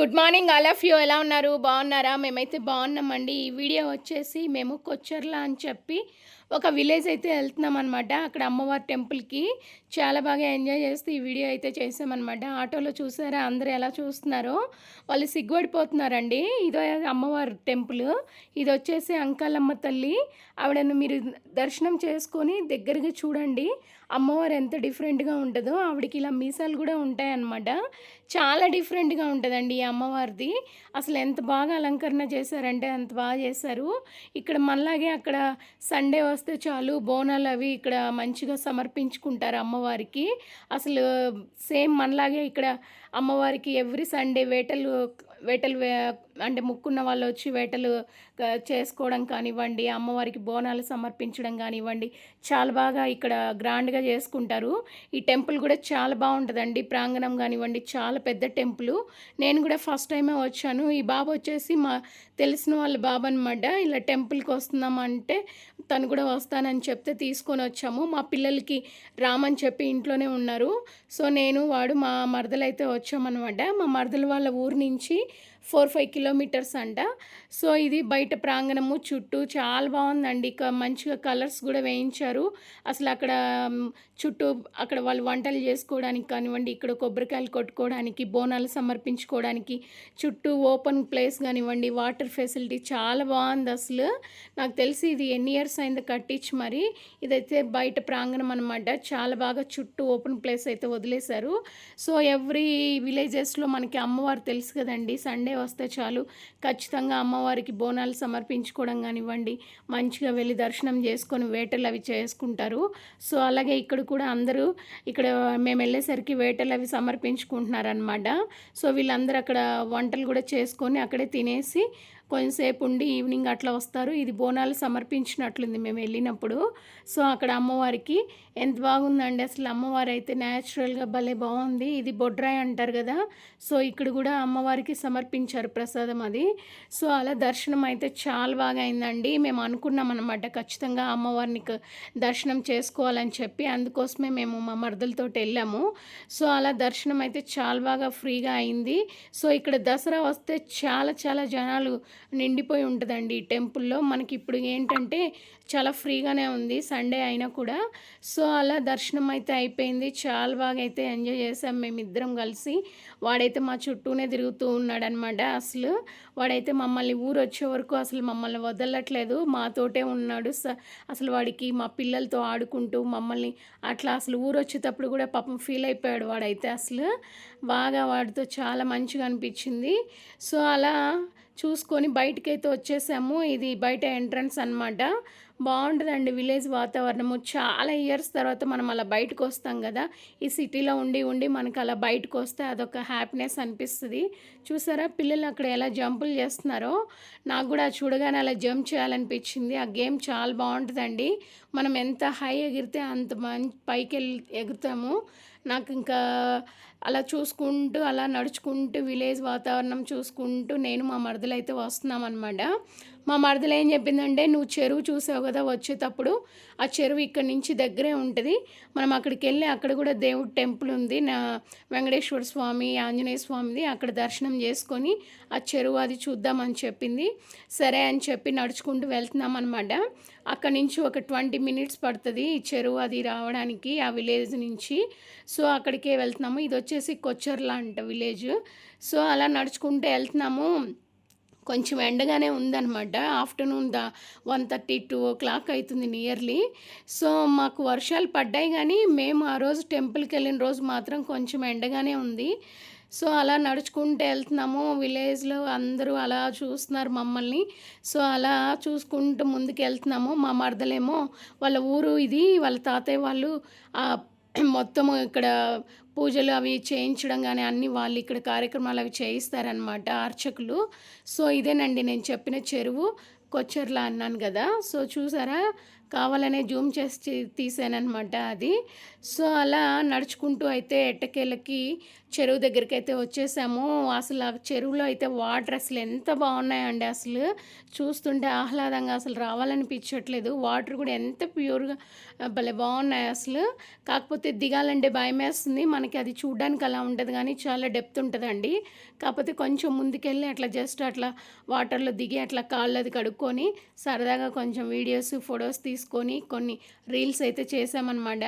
Good morning all of you. ఎలా ఉన్నారు? బాగున్నారా? మేమైతే బాగున్నామండి. ఈ వీడియో వచ్చేసి మేము కొచ్చర్ల అని చెప్పి ఒక విలేజ్ అయితే వెళ్తున్నాం అనమాట అక్కడ అమ్మవారి టెంపుల్కి. చాలా బాగా ఎంజాయ్ చేస్తూ ఈ వీడియో అయితే చేసామన్నమాట. ఆటోలో చూసారా? అందరూ ఎలా చూస్తున్నారో? వాళ్ళు సిగ్గుపడిపోతున్నారండి. ఇదో అమ్మవారి టెంపుల్. ఇది వచ్చేసి అంకాలమ్మ తల్లి. ఆవిడను మీరు దర్శనం చేసుకొని దగ్గరగా చూడండి. అమ్మవారు ఎంత డిఫరెంట్గా ఉంటుందో. ఆవిడకి ఇలా మీసాలు కూడా ఉంటాయన్నమాట. చాలా డిఫరెంట్గా ఉంటుందండి ఈ అమ్మవారిది. అసలు ఎంత బాగా అలంకరణ చేశారంటే అంత బాగా చేశారు. ఇక్కడ మనలాగే అక్కడ సండే వస్తే చాలు బోనాలు అవి ఇక్కడ మంచిగా సమర్పించుకుంటారు అమ్మవారికి అసలు సేమ్ మనలాగే ఇక్కడ అమ్మవారికి ఎవ్రీ సండే వేటలు వేటలు వే- అంటే ముక్కున్న వాళ్ళు వచ్చి వేటలు చేసుకోవడం కానివ్వండి అమ్మవారికి బోనాలు సమర్పించడం కానివ్వండి చాలా బాగా ఇక్కడ గ్రాండ్గా చేసుకుంటారు. ఈ టెంపుల్ కూడా చాలా బాగుంటుందండి. ప్రాంగణం కానివ్వండి చాలా పెద్ద టెంపుల్. నేను కూడా ఫస్ట్ టైమే వచ్చాను. ఈ బాబు వచ్చేసి మా తెలిసిన వాళ్ళ బాబు అనమాట ఇలా టెంపుల్కి వస్తున్నామంటే తను కూడా వస్తానని చెప్తే తీసుకొని వచ్చాము. మా పిల్లలకి రామని చెప్పి ఇంట్లోనే ఉన్నారు. సో నేను వాడు మా మరదలైతే వచ్చామన్నమాట. మా మరదల వాళ్ళ ఊరు నుంచి ఫోర్ ఫైవ్ కిలోమీటర్స్ అంట. సో ఇది బయట ప్రాంగణము చుట్టూ చాలా బాగుందండి. ఇక మంచిగా కలర్స్ కూడా వేయించారు. అసలు అక్కడ చుట్టూ అక్కడ వాళ్ళు వంటలు చేసుకోవడానికి కానివ్వండి ఇక్కడ కొబ్బరికాయలు కొట్టుకోవడానికి బోనాలు సమర్పించుకోవడానికి చుట్టూ ఓపెన్ ప్లేస్ కానివ్వండి వాటర్ ఫెసిలిటీ చాలా బాగుంది అసలు. నాకు తెలిసి ఇది ఎన్ని ఇయర్స్ అయింది కట్టించి మరి. ఇదైతే బయట ప్రాంగణం అనమాట చాలా బాగా చుట్టూ ఓపెన్ ప్లేస్ అయితే వదిలేశారు. సో ఎవ్రీ విలేజెస్లో మనకి అమ్మవారు తెలుసు కదండి సండే వస్తే చాలు. ఖచ్చితంగా అమ్మవారికి బోనాలు సమర్పించుకోవడం కానివ్వండి మంచిగా వెళ్ళి దర్శనం చేసుకొని వేటలు అవి చేసుకుంటారు. సో అలాగే ఇక్కడ కూడా అందరూ ఇక్కడ మేము వెళ్ళేసరికి వేటలు అవి సమర్పించుకుంటున్నారనమాట సో వీళ్ళందరూ అక్కడ వంటలు కూడా చేసుకొని అక్కడే తినేసి కొంచెంసేపు ఉండి ఈవినింగ్ అట్లా వస్తారు. ఇది బోనాలు సమర్పించినట్లుంది మేము వెళ్ళినప్పుడు. సో అక్కడ అమ్మవారికి ఎంత బాగుందండి. అసలు అమ్మవారు అయితే న్యాచురల్గా భలే బాగుంది. ఇది బొడ్రాయి అంటారు కదా. సో ఇక్కడ కూడా అమ్మవారికి సమర్పించారు ప్రసాదం అది. సో అలా దర్శనం అయితే చాలా బాగా అయిందండి. మేము అనుకున్నాం అనమాట ఖచ్చితంగా అమ్మవారిని దర్శనం చేసుకోవాలని చెప్పి. అందుకోసమే మేము మా మరదలతో వెళ్ళాము. సో అలా దర్శనం అయితే చాలా బాగా ఫ్రీగా అయింది. సో ఇక్కడ దసరా వస్తే చాలా చాలా జనాలు నిండిపోయి ఉంటుందండి. ఈ టెంపుల్లో మనకి ఇప్పుడు ఏంటంటే చాలా ఫ్రీగానే ఉంది సండే అయినా కూడా. సో అలా దర్శనం అయితే అయిపోయింది. చాలా బాగా అయితే ఎంజాయ్ చేసాం మేమిద్దరం కలిసి. వాడైతే మా చుట్టూనే తిరుగుతూ ఉన్నాడనమాట అసలు. వాడైతే మమ్మల్ని ఊరు వచ్చే వరకు అసలు మమ్మల్ని వదలట్లేదు. మాతోటే ఉన్నాడు. స- అసలు వాడికి మా పిల్లలతో ఆడుకుంటూ మమ్మల్ని అట్లా అసలు ఊరు వచ్చేటప్పుడు కూడా పాపం ఫీల్ అయిపోయాడు వాడైతే అసలు. బాగా వాడితో చాలా మంచిగా అనిపించింది. సో అలా చూసుకొని బయటకైతే వచ్చేసాము. ఇది బయట ఎంట్రన్స్ అన్నమాట. బాగుంటుందండి విలేజ్ వాతావరణము. చాలా ఇయర్స్ తర్వాత మనం అలా బయటకు వస్తాం కదా. ఈ సిటీలో ఉండి ఉండి మనకు అలా బయటకు వస్తే అదొక హ్యాపీనెస్ అనిపిస్తుంది. చూసారా పిల్లలు అక్కడ ఎలా జంపులు చేస్తున్నారో? నాకు కూడా చూడగానే అలా జంప్ చేయాలనిపించింది. ఆ గేమ్ చాలా బాగుంటుందండి. మనం ఎంత హై ఎగిరితే అంత మంచి పైకి వెళ్ళి ఎగురుతాము. నాకు ఇంకా అలా చూసుకుంటూ అలా నడుచుకుంటూ విలేజ్ వాతావరణం చూసుకుంటూ నేను మా మరదలు అయితే వస్తున్నాం అనమాట మా మరదలు ఏం చెప్పిందంటే నువ్వు చెరువు చూసావు కదా వచ్చేటప్పుడు? ఆ చెరువు ఇక్కడ నుంచి దగ్గరే ఉంటుంది. మనం అక్కడికి వెళ్ళి అక్కడ కూడా దేవుడి టెంపుల్ ఉంది. నా వెంకటేశ్వర స్వామి ఆంజనేయ స్వామిది. అక్కడ దర్శనం చేసుకొని ఆ చెరువు అది చూద్దామని చెప్పింది. సరే అని చెప్పి నడుచుకుంటూ వెళ్తున్నాం అనమాట అక్కడి నుంచి ఒక ట్వంటీ మినిట్స్ పడుతుంది ఈ చెరువు అది రావడానికి ఆ విలేజ్ నుంచి. సో అక్కడికే వెళ్తున్నాము. ఇది వచ్చేసి కొచ్చర్ల అంట విలేజ్. సో అలా నడుచుకుంటూ వెళ్తున్నాము. కొంచెం ఎండగానే ఉందన్నమాట. ఆఫ్టర్నూన్ దా one thirty two o'clock అవుతుంది నియర్లీ. సో మాకు వర్షాలు పడ్డాయి కానీ మేము ఆ రోజు టెంపుల్కి వెళ్ళిన రోజు మాత్రం కొంచెం ఎండగానే ఉంది. సో అలా నడుచుకుంటూ వెళ్తున్నాము. విలేజ్లో అందరూ అలా చూస్తున్నారు మమ్మల్ని. సో అలా చూసుకుంటూ ముందుకు వెళ్తున్నాము. మా మరదలేమో వాళ్ళ ఊరు ఇది వాళ్ళ తాతయ్య వాళ్ళు మొత్తము ఇక్కడ పూజలు అవి చేయించడం కానీ అన్ని వాళ్ళు ఇక్కడ కార్యక్రమాలు అవి చేయిస్తారనమాట అర్చకులు. సో ఇదేనండి నేను చెప్పిన చెరువు. కొచ్చర్ల అన్నాను కదా. సో చూసారా? కావాలనే జూమ్ చేసి తీసానమాట అది. సో అలా నడుచుకుంటూ అయితే ఎట్టకేళ్ళకి చెరువు దగ్గరికి అయితే వచ్చేసాము. అసలు ఆ చెరువులో అయితే వాటర్ అసలు ఎంత బాగున్నాయండి అసలు. చూస్తుంటే ఆహ్లాదంగా అసలు రావాలనిపించట్లేదు. వాటర్ కూడా ఎంత ప్యూర్గా భలే బాగున్నాయి అసలు. కాకపోతే దిగాలంటే భయం వేస్తుంది మనకి అది చూడడానికి అలా ఉంటుంది కానీ చాలా డెప్త్ ఉంటుందండి. కాకపోతే కొంచెం ముందుకెళ్ళి అట్లా జస్ట్ అట్లా వాటర్లో దిగి అట్లా కాళ్ళు అది కడుక్కొని సరదాగా కొంచెం వీడియోస్ ఫొటోస్ తీసుకొని కొన్ని రీల్స్ అయితే చేసామన్నమాట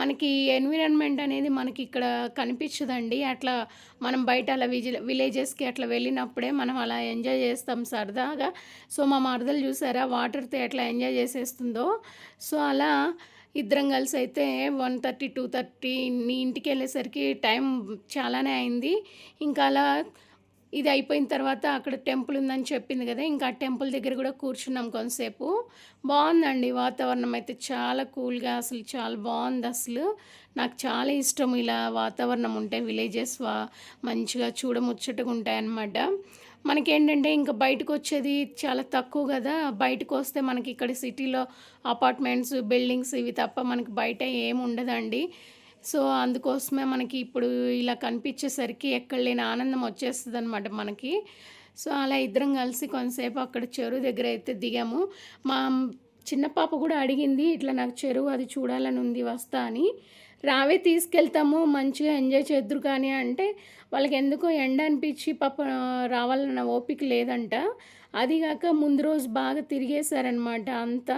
మనకి ఎన్విరాన్మెంట్ అనేది మనకి ఇక్కడ కనిపించదండి. అట్లా మనం బయట అలా విజి విలేజెస్కి అట్లా వెళ్ళినప్పుడే మనం అలా ఎంజాయ్ చేస్తాం సరదాగా. సో మా మరదలు చూసారా? వాటర్తో ఎట్లా ఎంజాయ్ చేసేస్తుందో. సో అలా ఇద్దరం కలిసి అయితే వన్ థర్టీ టూ థర్టీ నీ ఇంటికి వెళ్ళేసరికి టైం చాలానే అయింది. ఇంకా అలా ఇది అయిపోయిన తర్వాత అక్కడ టెంపుల్ ఉందని చెప్పింది కదా ఇంకా ఆ టెంపుల్ దగ్గర కూడా కూర్చున్నాం కొంతసేపు. బాగుందండి వాతావరణం అయితే చాలా కూల్గా అసలు చాలా బాగుంది అసలు. నాకు చాలా ఇష్టం ఇలా వాతావరణం ఉంటే విలేజెస్ వా మంచిగా చూడముచ్చటగా ఉంటాయన్నమాట. మనకేంటంటే ఇంకా బయటకు వచ్చేది చాలా తక్కువ కదా బయటకు వస్తే మనకి ఇక్కడ సిటీలో అపార్ట్మెంట్స్ బిల్డింగ్స్ ఇవి తప్ప మనకి బయట ఏమి ఉండదండి సో అందుకోసమే మనకి ఇప్పుడు ఇలా కనిపించేసరికి ఎక్కడ లేని ఆనందం వచ్చేస్తుంది అనమాట మనకి. సో అలా ఇద్దరం కలిసి కొంతసేపు అక్కడ చెరువు దగ్గర అయితే దిగాము. మా చిన్న పాప కూడా అడిగింది ఇట్లా నాకు చెరువు అది చూడాలని ఉంది వస్తా అని. రావే తీసుకెళ్తాము మంచిగా ఎంజాయ్ చేద్దరు కానీ అంటే వాళ్ళకి ఎందుకో ఎండ అనిపించి పాప రావాలన్న ఓపిక లేదంట. అదిగాక ముందు రోజు బాగా తిరిగేశారనమాట అంతా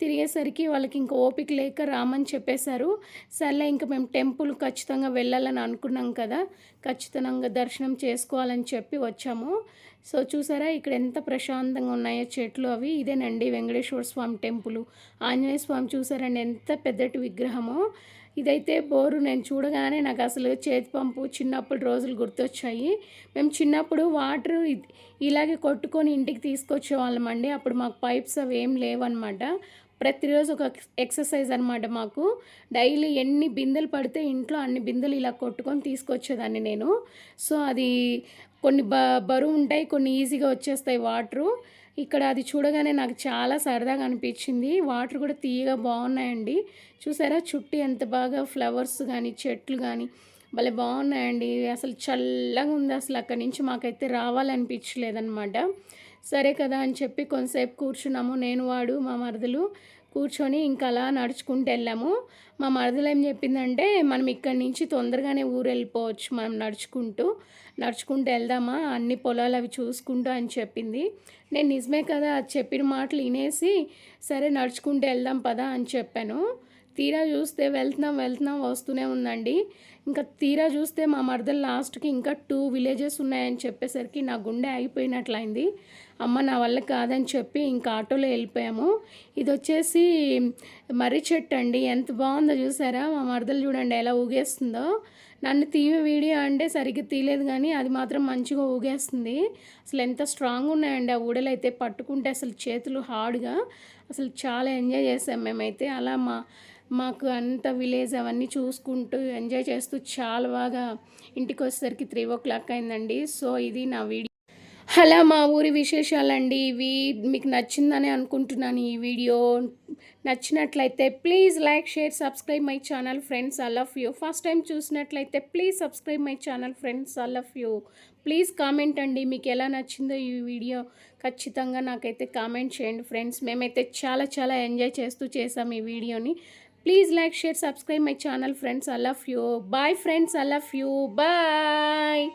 తిరిగేసరికి వాళ్ళకి ఇంకా ఓపిక లేక రామని చెప్పేశారు. సర్లే ఇంకా మేము టెంపుల్ ఖచ్చితంగా వెళ్ళాలని అనుకున్నాం కదా. ఖచ్చితంగా దర్శనం చేసుకోవాలని చెప్పి వచ్చాము. సో చూసారా ఇక్కడ ఎంత ప్రశాంతంగా ఉన్నాయో చెట్లు అవి. ఇదేనండి వెంకటేశ్వర స్వామి టెంపుల్. ఆంజనేయ స్వామి చూసారండి ఎంత పెద్దటి విగ్రహమో. ఇదైతే బోరు నేను చూడగానే నాకు అసలు చేతి పంపు చిన్నప్పుడు రోజులు గుర్తొచ్చాయి. మేము చిన్నప్పుడు వాటర్ ఇలాగే కొట్టుకొని ఇంటికి తీసుకొచ్చే వాళ్ళమండి అప్పుడు మాకు పైప్స్ అవి ఏం లేవన్నమాట. ప్రతిరోజు ఒక ఎక్సర్సైజ్ అనమాట మాకు. డైలీ ఎన్ని బిందెలు పడితే ఇంట్లో అన్ని బిందెలు ఇలా కొట్టుకొని తీసుకొచ్చేదాన్ని నేను. సో అది కొన్ని బ బరువు ఉంటాయి కొన్ని ఈజీగా వచ్చేస్తాయి వాటరు. ఇక్కడ అది చూడగానే నాకు చాలా సరదాగా అనిపించింది. వాటర్ కూడా తీయగా బాగున్నాయండి. చూసారా? చుట్టూ ఎంత బాగా ఫ్లవర్స్ కానీ చెట్లు కానీ భలే బాగున్నాయండి. అసలు చల్లగా ఉంది అసలు అక్కడి నుంచి మాకైతే రావాలనిపించలేదన్నమాట. సరే కదా అని చెప్పి కొంతసేపు కూర్చున్నాము. నేను వాడు మా మరదలు కూర్చొని ఇంకా అలా నడుచుకుంటూ వెళ్ళాము. మా మరదలు ఏం చెప్పిందంటే మనం ఇక్కడి నుంచి తొందరగానే ఊరు వెళ్ళిపోవచ్చు మనం నడుచుకుంటూ. నడుచుకుంటూ వెళ్దామా అన్ని పొలాలు అవి చూసుకుంటూ అని చెప్పింది. నేను నిజమే కదా అది చెప్పిన మాటలు వినేసి సరే నడుచుకుంటూ వెళ్దాం పదా అని చెప్పాను. తీరా చూస్తే వెళ్తున్నాం వెళ్తున్నాం వస్తూనే ఉందండి. ఇంకా తీరా చూస్తే మా మరదలు లాస్ట్కి ఇంకా టూ విలేజెస్ ఉన్నాయని చెప్పేసరికి నా గుండె ఆగిపోయినట్లయింది. అమ్మ నా వల్ల కాదని చెప్పి ఇంకా ఆటోలో వెళ్ళిపోయాము. ఇది వచ్చేసి మర్రి చెట్టు అండి. ఎంత బాగుందో చూసారా? మా మరదలు చూడండి ఎలా ఊగేస్తుందో. నన్ను తీయ వీడియో అంటే సరిగ్గా తీయలేదు కానీ అది మాత్రం మంచిగా ఊగేస్తుంది. అసలు ఎంత స్ట్రాంగ్ ఉన్నాయండి ఆ ఊడలు అయితే. పట్టుకుంటే అసలు చేతులు హార్డ్గా. అసలు చాలా ఎంజాయ్ చేసాం మేమైతే. అలా మా మాకు అంత విలేజ్ అవన్నీ చూసుకుంటూ ఎంజాయ్ చేస్తూ చాలా బాగా ఇంటికి వచ్చేసరికి త్రీ ఓ క్లాక్ అయిందండి. సో ఇది నా వీడియో. హలో మా ఊరి విశేషాలండి. ఇవి మీకు నచ్చిందని అనుకుంటున్నాను ఈ వీడియో. నచ్చినట్లయితే please like share subscribe my channel friends. I love you. First time చూసినట్లయితే please subscribe my channel friends. I love you. Please comment అండి మీకు ఎలా నచ్చిందో ఈ వీడియో. ఖచ్చితంగా నాకైతే కామెంట్ చేయండి ఫ్రెండ్స్. మేమైతే చాలా చాలా ఎంజాయ్ చేస్తూ చేసాం ఈ వీడియోని. Please like share subscribe my channel friends. I love you. Bye friends. I love you. Bye.